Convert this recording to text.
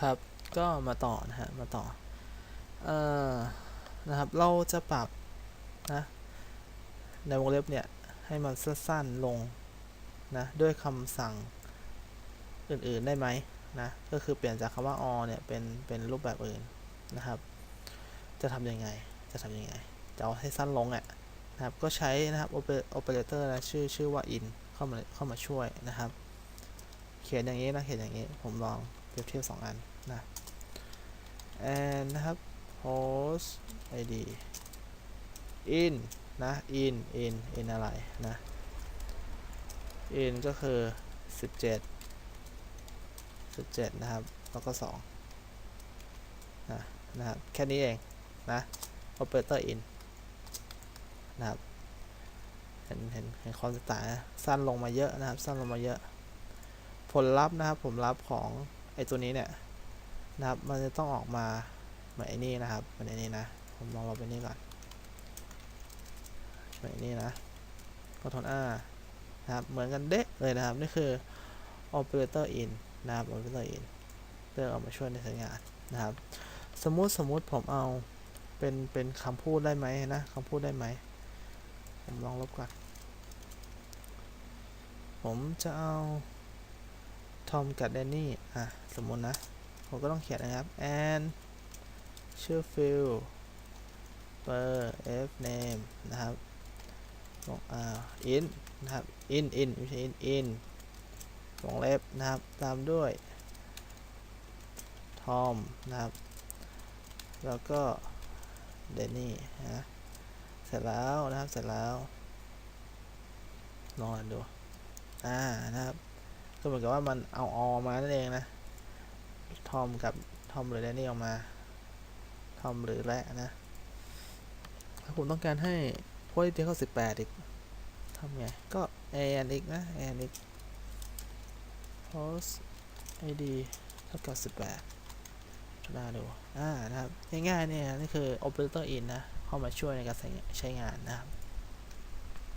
ครับ ก็มาต่อนะฮะ มาต่อ เอ่อ นะครับ เราจะปรับนะ ในวงเล็บเนี่ย ให้มันสั้นๆลงนะ ด้วยคำสั่งอื่นๆได้ไหมนะ ก็คือเปลี่ยนจากคำว่า or เนี่ย เป็น เป็นรูปแบบอื่นนะครับ จะทำยังไง จะทำยังไง จะเอาให้สั้นลงอะนะครับ ก็ใช้นะครับ operator นะ ชื่อ ชื่อว่า in เข้ามา เข้ามาช่วยนะครับ เขียนอย่างนี้นะ เขียนอย่างนี้ ผมลอง เปรียบเทียบสองอันนะ and นะครับ host id in นะ in in in อะไรนะ in ก็คือ 17 17 นะครับ แล้วก็ 2 นะ นะครับ แค่นี้เอง นะ operator in นะครับ เห็น เห็น เห็นความต่างสั้นลงมาเยอะนะครับ สั้นลงมาเยอะ ผลลัพธ์นะครับ ผลลัพธ์ของ ไอตัวนี้เนี่ยนะครับ มันจะต้องออกมาเหมือนไอ้นี่นะครับเหมือนไอ้นี่นะ ผมลองลบไปนี่ก่อนเหมือนไอ้นี่นะกดทอน R นะครับ เหมือนกันเด๊ะเลยนะครับ นี่คือ operator in นะครับ operator in เพื่อเอามาช่วยในใช้งานนะครับ สมมุติสมมุติผมเอาเป็นเป็นคำพูดได้ไหมนะคำพูดได้ไหม ผมลองลบก่อน ผมจะเอา ทอมกับแดนนี่ อะ สมมตินะ ผมก็ต้องเขียนนะครับ and ชื่อฟิลเปอร์ f name นะครับวงอ่า in นะครับ in in ไม่ใช่ in in วงเล็บนะครับ ตามด้วยทอมนะครับ แล้วก็เดนนี่นะเสร็จแล้วนะครับ เสร็จแล้วลองอ่านดู อ่า นะครับ ก็เหมือนกับว่ามันเอาออมานั่นเองนะ ทอมกับทอมหรือแดนนี่ออกมา ทอมหรือและนะ ถ้าผมต้องการให้โพสต์ที่เข้าสิบแปดอีกทำไง ก็แอนอีกนะแอนอีก post id เท่ากับสิบแปดน่าดู อ่า นะครับ ง่ายๆเนี่ยนี่คือ operator in นะ เข้ามาช่วยในการใช้ใช้งานนะครับ